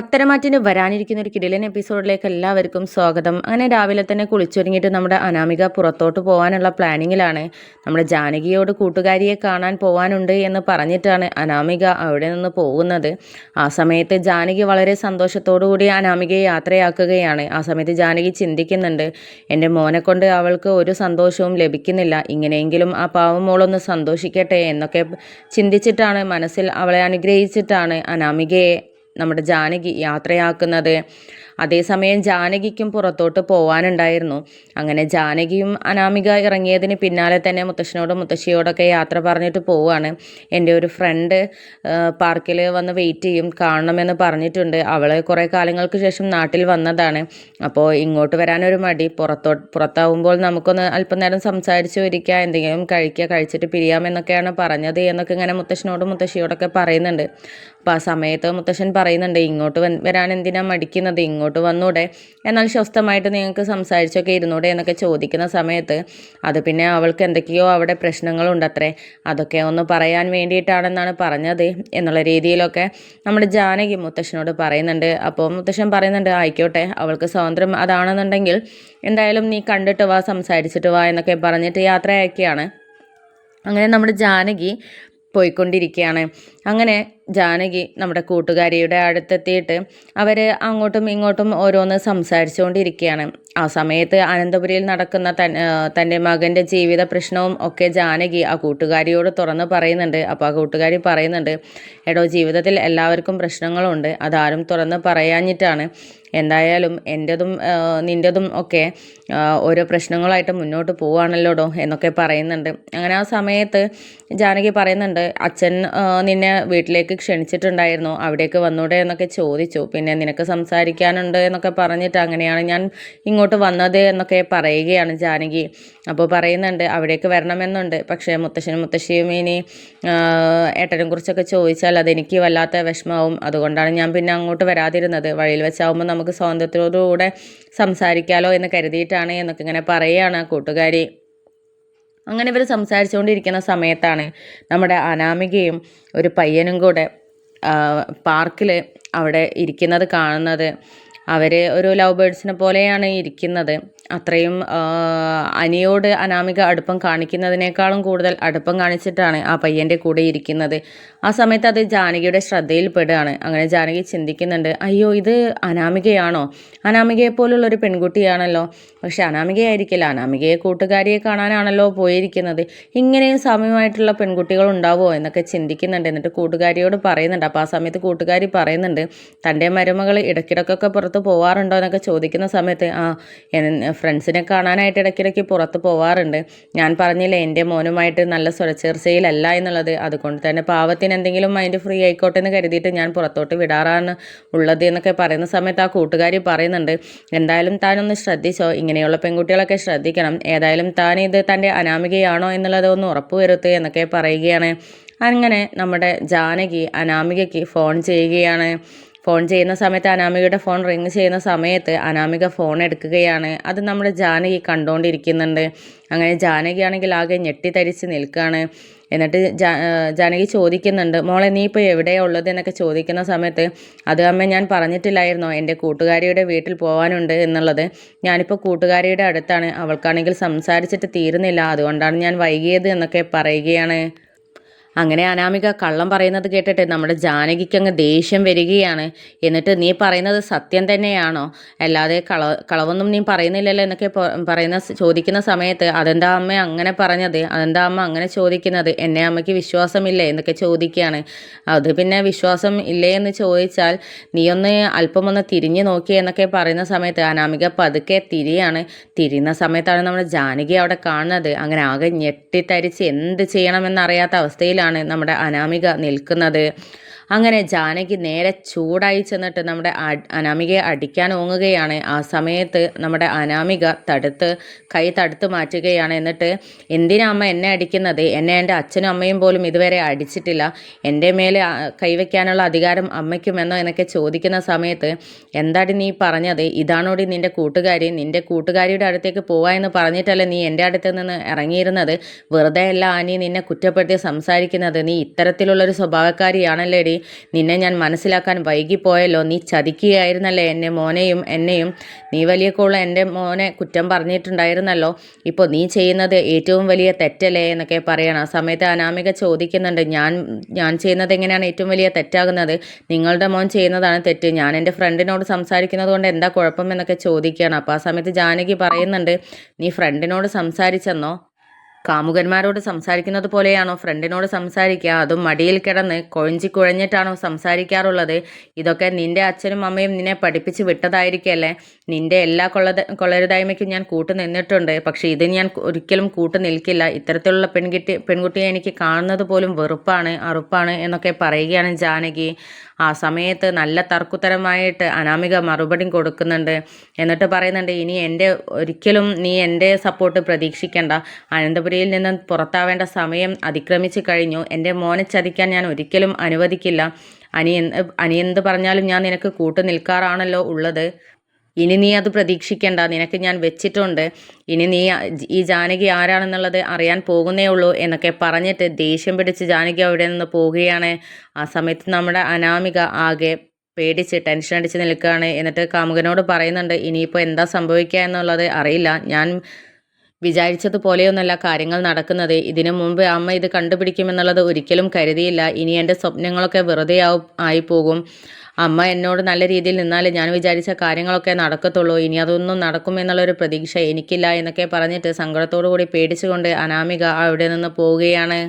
പത്തരമാറ്റിന് വരാനിരിക്കുന്ന ഒരു കിടിലൻ എപ്പിസോഡിലേക്ക് എല്ലാവർക്കും സ്വാഗതം. അങ്ങനെ രാവിലെ തന്നെ കുളിച്ചൊരുങ്ങിയിട്ട് നമ്മുടെ അനാമിക പുറത്തോട്ട് പോകാനുള്ള പ്ലാനിങ്ങിലാണ് നമ്മുടെ ജാനകിയോട് കൂട്ടുകാരിയെ കാണാൻ പോകാനുണ്ട് എന്ന് പറഞ്ഞിട്ടാണ് അനാമിക അവിടെ നിന്ന് പോകുന്നത്. ആ സമയത്ത് ജാനകി വളരെ കൂടി അനാമികയെ യാത്രയാക്കുകയാണ്. ആ സമയത്ത് ജാനകി ചിന്തിക്കുന്നുണ്ട് എന്റെ മോനെ കൊണ്ട് അവൾക്ക് ഒരു സന്തോഷവും ലഭിക്കുന്നില്ല. ഇങ്ങനെയെങ്കിലും ആ പാവം മോളൊന്ന് സന്തോഷിക്കട്ടെ എന്നൊക്കെ ചിന്തിച്ചിട്ടാണ് മനസ്സിൽ അവളെ അനുഗ്രഹിച്ചിട്ടാണ് അനാമികയെ നമ്മുടെ ജാനകി യാത്രയാക്കുന്നത്. അതേസമയം ജാനകിക്കും പുറത്തോട്ട് പോവാനുണ്ടായിരുന്നു. അങ്ങനെ ജാനകിയും അനാമിക ഇറങ്ങിയതിന് പിന്നാലെ തന്നെ മുത്തശ്ശനോടും മുത്തശ്ശിയോടൊക്കെ യാത്ര പറഞ്ഞിട്ട് പോവാണ് എന്റെ ഒരു ഫ്രണ്ട് പാർക്കിൽ വന്ന് വെയിറ്റ് ചെയ്യും കാണണമെന്ന് പറഞ്ഞിട്ടുണ്ട്. അവൾ കുറേ കാലങ്ങൾക്ക് ശേഷം നാട്ടിൽ വന്നതാണ്. അപ്പോൾ ഇങ്ങോട്ട് വരാനൊരു മടി. പുറത്തോ പുറത്താവുമ്പോൾ നമുക്കൊന്ന് അല്പനേരം സംസാരിച്ചു ഇരിക്കുക എന്തെങ്കിലും കഴിക്കുക കഴിച്ചിട്ട് പിരിയാമെന്നൊക്കെയാണ് പറഞ്ഞത് എന്നൊക്കെ ഇങ്ങനെ മുത്തശ്ശനോടും മുത്തശ്ശിയോടൊക്കെ പറയുന്നുണ്ട്. അപ്പോൾ ആ സമയത്ത് മുത്തശ്ശൻ പറയുന്നുണ്ട് ഇങ്ങോട്ട് വരാൻ എന്തിനാണ് മടിക്കുന്നത്? ഇങ്ങോട്ട് വന്നൂടെ? എന്നാൽ സ്വസ്ഥമായിട്ട് നിങ്ങൾക്ക് സംസാരിച്ചൊക്കെ ഇരുന്നൂടെ എന്നൊക്കെ ചോദിക്കുന്ന സമയത്ത് അത് പിന്നെ അവൾക്ക് എന്തൊക്കെയോ അവിടെ പ്രശ്നങ്ങളുണ്ടത്രേ. അതൊക്കെ ഒന്ന് പറയാൻ വേണ്ടിയിട്ടാണെന്നാണ് പറഞ്ഞത് എന്നുള്ള രീതിയിലൊക്കെ നമ്മുടെ ജാനകി മുത്തശ്ശനോട് പറയുന്നുണ്ട്. അപ്പോൾ മുത്തശ്ശൻ പറയുന്നുണ്ട് ആയിക്കോട്ടെ അവൾക്ക് സ്വാതന്ത്ര്യം അതാണെന്നുണ്ടെങ്കിൽ എന്തായാലും നീ കണ്ടിട്ട് വാ സംസാരിച്ചിട്ട് വാ എന്നൊക്കെ പറഞ്ഞിട്ട് യാത്രയാക്കിയാണ്. അങ്ങനെ നമ്മുടെ ജാനകി പോയിക്കൊണ്ടിരിക്കുകയാണ്. അങ്ങനെ ജാനകി നമ്മുടെ കൂട്ടുകാരിയുടെ അടുത്തെത്തിയിട്ട് അവർ അങ്ങോട്ടും ഇങ്ങോട്ടും ഓരോന്ന് സംസാരിച്ചുകൊണ്ടിരിക്കുകയാണ്. ആ സമയത്ത് അനന്തപുരിയിൽ നടക്കുന്ന തൻ തന്റെ മകന്റെ ജീവിത പ്രശ്നവും ഒക്കെ ജാനകി ആ കൂട്ടുകാരിയോട് തുറന്ന് പറയുന്നുണ്ട്. അപ്പോൾ ആ കൂട്ടുകാരി പറയുന്നുണ്ട് എടോ ജീവിതത്തിൽ എല്ലാവർക്കും പ്രശ്നങ്ങളുണ്ട്. അതാരും തുറന്ന് പറയാഞ്ഞിട്ടാണ്. എന്തായാലും എന്റെതും നിന്റെതും ഒക്കെ ഓരോ പ്രശ്നങ്ങളായിട്ട് മുന്നോട്ട് പോവാണല്ലോടോ എന്നൊക്കെ പറയുന്നുണ്ട്. അങ്ങനെ ആ സമയത്ത് ജാനകി പറയുന്നുണ്ട് അച്ഛൻ നിന്നെ വീട്ടിലേക്ക് ക്ഷണിച്ചിട്ടുണ്ടായിരുന്നു. അവിടേക്ക് വന്നൂടെ എന്നൊക്കെ ചോദിച്ചു. പിന്നെ നിനക്ക് സംസാരിക്കാനുണ്ട് എന്നൊക്കെ പറഞ്ഞിട്ട് അങ്ങനെയാണ് ഞാൻ ഇങ്ങോട്ട് വന്നത് എന്നൊക്കെ പറയുകയാണ് ജാനകി. അപ്പോൾ പറയുന്നുണ്ട് അവിടേക്ക് വരണമെന്നുണ്ട്. പക്ഷേ മുത്തശ്ശനും മുത്തശ്ശിയും ഇനി ഏട്ടനെ കുറിച്ചൊക്കെ ചോദിച്ചാൽ അതെനിക്ക് വല്ലാത്ത വിഷമവും. അതുകൊണ്ടാണ് ഞാൻ പിന്നെ അങ്ങോട്ട് വരാതിരുന്നത്. വഴിയിൽ വെച്ചാവുമ്പോൾ നമുക്ക് സ്വാതന്ത്ര്യത്തോടുകൂടെ സംസാരിക്കാലോ എന്ന് കരുതിയിട്ടാണ് എന്നൊക്കെ ഇങ്ങനെ പറയുകയാണ് കൂട്ടുകാരി. അങ്ങനെ ഇവർ സംസാരിച്ചുകൊണ്ടിരിക്കുന്ന സമയത്താണ് നമ്മുടെ അനാമികയും ഒരു പയ്യനും കൂടെ പാർക്കിൽ അവിടെ ഇരിക്കുന്നത് കാണുന്നത്. അവർ ഒരു ലവ് ബേഡ്സിനെ പോലെയാണ് ഇരിക്കുന്നത്. അത്രയും അനിയോട് അനാമിക അടുപ്പം കാണിക്കുന്നതിനേക്കാളും കൂടുതൽ അടുപ്പം കാണിച്ചിട്ടാണ് ആ പയ്യന്റെ കൂടെ ഇരിക്കുന്നത്. ആ സമയത്ത് അത് ജാനകിയുടെ ശ്രദ്ധയിൽപ്പെടുകയാണ്. അങ്ങനെ ജാനകി ചിന്തിക്കുന്നുണ്ട് അയ്യോ ഇത് അനാമികയാണോ? അനാമികയെ പോലുള്ള ഒരു പെൺകുട്ടിയാണല്ലോ. പക്ഷെ അനാമികയായിരിക്കില്ല. അനാമികയെ കൂട്ടുകാരിയെ കാണാനാണല്ലോ പോയിരിക്കുന്നത്. ഇങ്ങനെയും സമയമായിട്ടുള്ള പെൺകുട്ടികൾ ഉണ്ടാവുമോ എന്നൊക്കെ ചിന്തിക്കുന്നുണ്ട്. എന്നിട്ട് കൂട്ടുകാരിയോട് പറയുന്നുണ്ട്. അപ്പോൾ ആ സമയത്ത് കൂട്ടുകാരി പറയുന്നുണ്ട് തന്റെ മരുമകൾ ഇടയ്ക്കിടക്കൊക്കെ പുറത്ത് പോവാറുണ്ടോ എന്നൊക്കെ ചോദിക്കുന്ന സമയത്ത് ആ ഫ്രണ്ട്സിനെ കാണാനായിട്ട് ഇടയ്ക്കിടയ്ക്ക് പുറത്ത് പോവാറുണ്ട്. ഞാൻ പറഞ്ഞില്ലേ എന്റെ മോനുമായിട്ട് നല്ല സ്വരച്ചേർച്ചയിലല്ല എന്നുള്ളത്. അതുകൊണ്ട് തന്നെ പാവത്തിന് എന്തെങ്കിലും മൈൻഡ് ഫ്രീ ആയിക്കോട്ടെ എന്ന് കരുതിയിട്ട് ഞാൻ പുറത്തോട്ട് വിടാറാണ് ഉള്ളത് എന്നൊക്കെ പറയുന്ന സമയത്ത് ആ കൂട്ടുകാരി പറയുന്നുണ്ട് എന്തായാലും താനൊന്ന് ശ്രദ്ധിച്ചോ. ഇങ്ങനെയുള്ള പെൺകുട്ടികളൊക്കെ ശ്രദ്ധിക്കണം. ഏതായാലും താൻ ഇത് തന്റെ അനാമികയാണോ എന്നുള്ളത് ഒന്ന് ഉറപ്പുവരുത്തുക എന്നൊക്കെ പറയുകയാണ്. അങ്ങനെ നമ്മുടെ ജാനകി അനാമികയ്ക്ക് ഫോൺ ചെയ്യുകയാണ്. ഫോൺ ചെയ്യുന്ന സമയത്ത് അനാമികയുടെ ഫോൺ റിങ് ചെയ്യുന്ന സമയത്ത് അനാമിക ഫോൺ എടുക്കുകയാണ്. അത് നമ്മുടെ ജാനകി കണ്ടുകൊണ്ടിരിക്കുന്നുണ്ട് അങ്ങനെ ജാനകിയാണെങ്കിൽ ആകെ ഞെട്ടിത്തരിച്ച് നിൽക്കുകയാണ്. എന്നിട്ട് ജാനകി ചോദിക്കുന്നുണ്ട് മോളെ നീ ഇപ്പോൾ എവിടെയാണ് ഉള്ളത്? എന്നൊക്കെ ചോദിക്കുന്ന സമയത്ത് അത് അമ്മ ഞാൻ പറഞ്ഞിട്ടില്ലായിരുന്നോ. എന്റെ കൂട്ടുകാരിയുടെ വീട്ടിൽ പോകാനുണ്ട് എന്നുള്ളത്. ഞാനിപ്പോൾ കൂട്ടുകാരിയുടെ അടുത്താണ്. അവൾക്കാണെങ്കിൽ സംസാരിച്ചിട്ട് തീരുന്നില്ല. അതുകൊണ്ടാണ് ഞാൻ വൈകിയത് എന്നൊക്കെ പറയുകയാണ്. അങ്ങനെ അനാമിക കള്ളം പറയുന്നത് കേട്ടിട്ട് നമ്മുടെ ജാനകിക്ക് അങ്ങ് ദേഷ്യം വരികയാണ്. എന്നിട്ട് നീ പറയുന്നത് സത്യം തന്നെയാണോ? അല്ലാതെ കള കളവൊന്നും നീ പറയുന്നില്ലല്ലോ എന്നൊക്കെ പറയുന്ന ചോദിക്കുന്ന സമയത്ത് അതെന്താ അമ്മ അങ്ങനെ പറഞ്ഞത്? അതെന്താ അമ്മ അങ്ങനെ ചോദിക്കുന്നത്? എന്നെ അമ്മയ്ക്ക് വിശ്വാസമില്ലേ എന്നൊക്കെ ചോദിക്കുകയാണ്. അത് പിന്നെ വിശ്വാസം ഇല്ലേ എന്ന് ചോദിച്ചാൽ നീ ഒന്ന് അല്പം ഒന്ന് തിരിഞ്ഞു നോക്കി എന്നൊക്കെ പറയുന്ന സമയത്ത് അനാമിക പതുക്കെ തിരിയാണ്. തിരിയുന്ന സമയത്താണ് നമ്മുടെ ജാനകി അവിടെ കാണുന്നത്. അങ്ങനെ ആകെ ഞെട്ടിത്തരിച്ച് എന്ത് ചെയ്യണമെന്നറിയാത്ത അവസ്ഥയിൽ നമ്മുടെ അനാമിക നിൽക്കുന്നത്. അങ്ങനെ ജാനകി നേരെ ചൂടായി ചെന്നിട്ട് നമ്മുടെ അനാമികയെ അടിക്കാൻ ഓങ്ങുകയാണ്. ആ സമയത്ത് നമ്മുടെ അനാമിക തടുത്ത് കൈ തടുത്ത് മാറ്റുകയാണ്. എന്നിട്ട് എന്തിനാ അമ്മ എന്നെ അടിക്കുന്നത്? എന്നെ എന്റെ അച്ഛനും അമ്മയും പോലും ഇതുവരെ അടിച്ചിട്ടില്ല. എന്റെ മേലെ കൈവയ്ക്കാനുള്ള അധികാരം അമ്മയ്ക്കുമെന്നോ? എന്നൊക്കെ ചോദിക്കുന്ന സമയത്ത് എന്താടി നീ പറഞ്ഞത്? ഇതാണോടി നിന്റെ കൂട്ടുകാരി? നിന്റെ കൂട്ടുകാരിയുടെ അടുത്തേക്ക് പോവാ എന്ന് പറഞ്ഞിട്ടല്ലേ നീ എന്റെ അടുത്ത് നിന്ന് ഇറങ്ങിയിരുന്നത്? വെറുതെ അല്ല ആനി നിന്നെ കുറ്റപ്പെടുത്തി സംസാരിക്കുന്നത്. നീ ഇത്തരത്തിലുള്ളൊരു സ്വഭാവക്കാരിയാണല്ലേടി? നിന്നെ ഞാൻ മനസ്സിലാക്കാൻ വൈകിപ്പോയല്ലോ. നീ ചതിക്കുകയായിരുന്നല്ലേ എന്നെ മോനെയും എന്നെയും? നീ വലിയ കോള എന്റെ മോനെ കുറ്റം പറഞ്ഞിട്ടുണ്ടായിരുന്നല്ലോ. ഇപ്പോൾ നീ ചെയ്യുന്നത് ഏറ്റവും വലിയ തെറ്റല്ലേ എന്നൊക്കെ പറയണം. ആ സമയത്ത് അനാമിക ചോദിക്കുന്നുണ്ട് ഞാൻ ഞാൻ ചെയ്യുന്നത് എങ്ങനെയാണ് ഏറ്റവും വലിയ തെറ്റാകുന്നത്? നിങ്ങളുടെ മോൻ ചെയ്യുന്നതാണ് തെറ്റ്. ഞാൻ എന്റെ ഫ്രണ്ടിനോട് സംസാരിക്കുന്നത് കൊണ്ട് എന്താ കുഴപ്പം? എന്നൊക്കെ ചോദിക്കുകയാണ്. അപ്പോൾ ആ സമയത്ത് ജാനകി പറയുന്നുണ്ട് നീ ഫ്രണ്ടിനോട് സംസാരിച്ചെന്നോ? കാമുകന്മാരോട് സംസാരിക്കുന്നത് പോലെയാണോ ഫ്രണ്ടിനോട് സംസാരിക്കുക? അതും മടിയിൽ കിടന്ന് കൊഴിഞ്ചി കുഴഞ്ഞിട്ടാണോ സംസാരിക്കാറുള്ളത്? ഇതൊക്കെ നിന്റെ അച്ഛനും അമ്മയും നിന്നെ പഠിപ്പിച്ച് വിട്ടതായിരിക്കല്ലേ? നിന്റെ എല്ലാ കൊള്ളത കൊള്ളരുതായ്മയ്ക്കും ഞാൻ കൂട്ടു നിന്നിട്ടുണ്ട്. പക്ഷേ ഇത് ഞാൻ ഒരിക്കലും കൂട്ടു നിൽക്കില്ല. ഇത്തരത്തിലുള്ള പെൺകുട്ടി പെൺകുട്ടിയെ എനിക്ക് കാണുന്നത് പോലും വെറുപ്പാണ് അറുപ്പാണ് എന്നൊക്കെ പറയുകയാണ് ജാനകി. ആ സമയത്ത് നല്ല തർക്കുത്തരമായിട്ട് അനാമിക മറുപടി കൊടുക്കുന്നുണ്ട്. എന്നിട്ട് പറയുന്നുണ്ട് ഇനി എന്റെ ഒരിക്കലും നീ എന്റെ സപ്പോർട്ട് പ്രതീക്ഷിക്കേണ്ട. അനന്തപുരിയിൽ നിന്ന് പുറത്താവേണ്ട സമയം അതിക്രമിച്ചു കഴിഞ്ഞു. എന്റെ മോനെ ചതിക്കാൻ ഞാൻ ഒരിക്കലും അനുവദിക്കില്ല. അനിയ അനിയെന്ത് പറഞ്ഞാലും ഞാൻ നിനക്ക് കൂട്ടു നിൽക്കാറാണല്ലോ ഉള്ളത്. ഇനി നീ അത് പ്രതീക്ഷിക്കേണ്ട. നിനക്ക് ഞാൻ വെച്ചിട്ടുണ്ട്. ഇനി നീ ഈ ജാനകി ആരാണെന്നുള്ളത് അറിയാൻ പോകുന്നേ ഉള്ളൂ എന്നൊക്കെ പറഞ്ഞിട്ട് ദേഷ്യം പിടിച്ച് ജാനകി അവിടെ നിന്ന് പോവുകയാണ്. ആ സമയത്ത് നമ്മുടെ അനാമിക ആകെ പേടിച്ച് ടെൻഷൻ അടിച്ച് നിൽക്കുകയാണ്. എന്നിട്ട് കാമുകനോട് പറയുന്നുണ്ട് ഇനിയിപ്പോൾ എന്താ സംഭവിക്കുക എന്നുള്ളത് അറിയില്ല. ഞാൻ വിചാരിച്ചതുപോലെയൊന്നുമല്ല കാര്യങ്ങൾ നടക്കുന്നത്. ഇതിനു മുമ്പ് അമ്മ ഇത് കണ്ടുപിടിക്കുമെന്നുള്ളത് ഒരിക്കലും കരുതിയില്ല. ഇനി എന്റെ സ്വപ്നങ്ങളൊക്കെ വെറുതെ ആയി പോകും അമ്മ എന്നോട് നല്ല രീതിയിൽ നിന്നാലേ ഞാൻ വിചാരിച്ച കാര്യങ്ങളൊക്കെ നടക്കത്തുള്ളൂ. ഇനി അതൊന്നും നടക്കുമെന്നുള്ളൊരു പ്രതീക്ഷ എനിക്കില്ല എന്നൊക്കെ പറഞ്ഞിട്ട് സങ്കടത്തോടു കൂടി പേടിച്ചുകൊണ്ട് അനാമിക അവിടെ നിന്ന് പോവുകയാണ്.